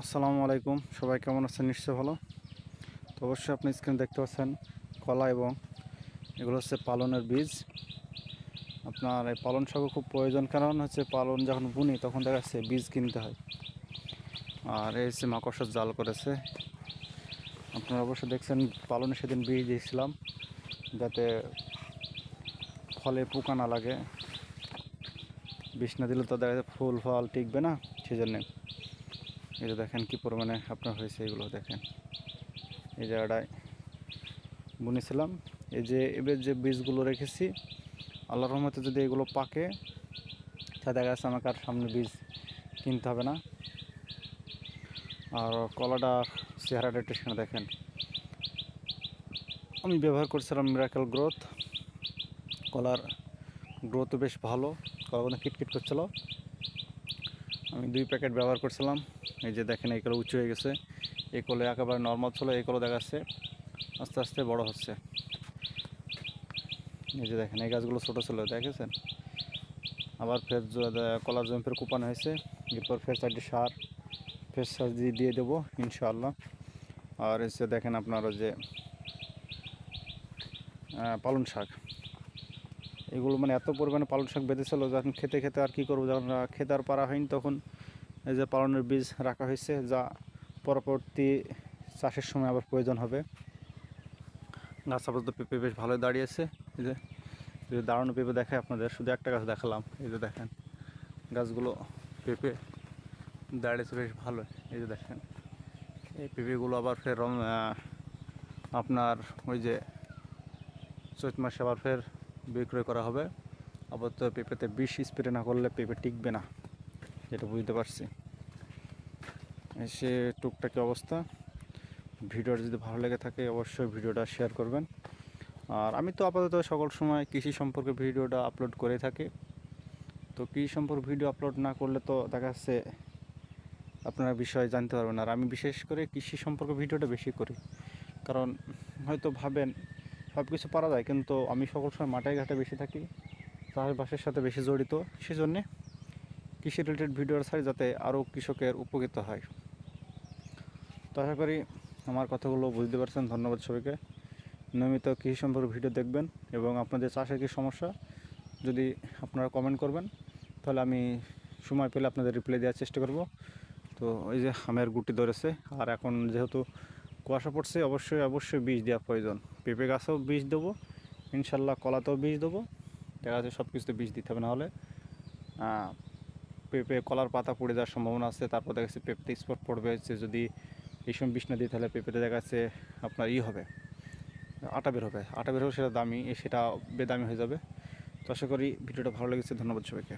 আসসালামু আলাইকুম। সবাই কেমন আছেন? নিশ্চয় ভালো। তো অবশ্যই আপনি স্ক্রিনে দেখতে পাচ্ছেন কলা এবং এগুলো হচ্ছে পালনের বীজ। আপনার এই পালন শাকও খুব প্রয়োজন। কারণ হচ্ছে পালন যখন বুনি, তখন দেখা যাচ্ছে বীজ কিনতে হয়। আর এই হচ্ছে মাকড়সার জাল করেছে। আপনারা অবশ্যই দেখছেন, পালনে সেদিন বীজ দিয়েছিলাম যাতে ফলে পোকা না লাগে। বিষ না দিলে তো দেখা যাচ্ছে ফুল, ফল টিকবে না। সেজন্যে এই যে দেখেন কি পরিমাণে আপনার হয়েছে, এগুলো দেখেন। এই জায়গাটায় বুনেছিলাম। এই যে এবার যে বীজগুলো রেখেছি আল্লাহর রহমতে যদি এগুলো পাকে তা দেখা যাচ্ছে আমাকে আর সামনে বীজ কিনতে হবে না। আর কলাটা চেহারাটা একটু সেখানে দেখেন। আমি ব্যবহার করছিলাম মিরাকেল গ্রোথ কলার গ্রোথও বেশ ভালো। কলাগুলো কিটকিট করছিল। আমি দুই প্যাকেট ব্যবহার করছিলাম। এই যে দেখেন, এই কলে উঁচু হয়ে গেছে। এই কলে একেবারে নর্মাল ছিল, এই কলে দেখাচ্ছে। আস্তে আস্তে বড় হচ্ছে। এই যে দেখেন, এই গাছগুলো ছোটো ছিল, দেখেছেন? আবার ফের কলার জমি ফের কুপানো হয়েছে। এরপর ফের চারটি সার, ফের সার দিয়ে দিয়ে দেবো, ইনশাআল্লাহ। আর এসে দেখেন আপনারা যে পালং শাক। এগুলো মানে এত পরিমাণে পালং শাক বেঁধেছিল যখন খেতে খেতে আর কি করব? যখন খেতে আর পারা হয়নি তখন এই যে পালনের বীজ রাখা হয়েছে, যা পরবর্তী চাষের সময় আবার প্রয়োজন হবে। গাছ আপাতত পেঁপে বেশ ভালোই দাঁড়িয়েছে। এই যে দাঁড়ানো পেঁপে দেখায় আপনাদের, শুধু একটা গাছ দেখালাম। এই যে দেখেন, গাছগুলো পেঁপে দাঁড়িয়েছে বেশ ভালো এই যে দেখেন, এই পেঁপেগুলো আবার ফের আপনার ওই যে চৈত মাসে আবার ফের বিক্রয় করা হবে। আপাতত পেঁপেতে বিষ স্প্রে না করলে পেঁপে টিকবে না, যেটা বুঝতে পারছি। এসে টুকটাকি অবস্থা? ভিডিওটা যদি ভালো লেগে থাকে, অবশ্যই ভিডিওটা শেয়ার করবেন। আর আমি তো আপাতত সকল সময় কৃষি সম্পর্কে ভিডিওটা আপলোড করে থাকি। তো কৃষি সম্পর্কে ভিডিও আপলোড না করলে তো দেখা যাচ্ছে আপনারা বিষয় জানতে পারবেন। আর আমি বিশেষ করে কৃষি সম্পর্কে ভিডিওটা বেশি করি। কারণ হয়তো ভাবেন সব কিছু পারা যায়, কিন্তু আমি সকল সময় মাঠে ঘাটে বেশি থাকি, চাষবাসের সাথে বেশি জড়িত। সেজন্যে কৃষি রিলেটেড ভিডিও ছাড়ি যাতে আরও কৃষকের উপকৃত হয়। তো আশা করি আমার কথাগুলো বুঝতে পারছেন। ধন্যবাদ সবাইকে। নিয়মিত কৃষি সম্পর্কে ভিডিও দেখবেন এবং আপনাদের চাষের কী সমস্যা, যদি আপনারা কমেন্ট করবেন, তাহলে আমি সময় পেলে আপনাদের রিপ্লাই দেওয়ার চেষ্টা করব। তো ওই যে আমের গুটি ধরেছে, আর এখন যেহেতু কুয়াশা পড়ছে, অবশ্যই অবশ্যই বীজ দেওয়া প্রয়োজন। পেঁপে গাছেও বীজ দেবো, ইনশাল্লাহ কলাতেও বীজ দেবো। দেখা যাচ্ছে সব কিছুতে বীজ দিতে হবে, নাহলে পেঁপে কলার পাতা পড়ে যাওয়ার সম্ভাবনা আছে। তারপর দেখা যাচ্ছে পেঁপেতে স্পট পড়বে, হচ্ছে যদি এই সময় বিষ না দিই, তাহলে পেঁপেতে দেখা যাচ্ছে আপনার ই হবে, আটা বের হবে। আটা বের হবে সেটা দামি, সেটা বেদামি হয়ে যাবে। তো আশা করি ভিডিওটা ভালো লেগেছে, ধন্যবাদ সবাইকে।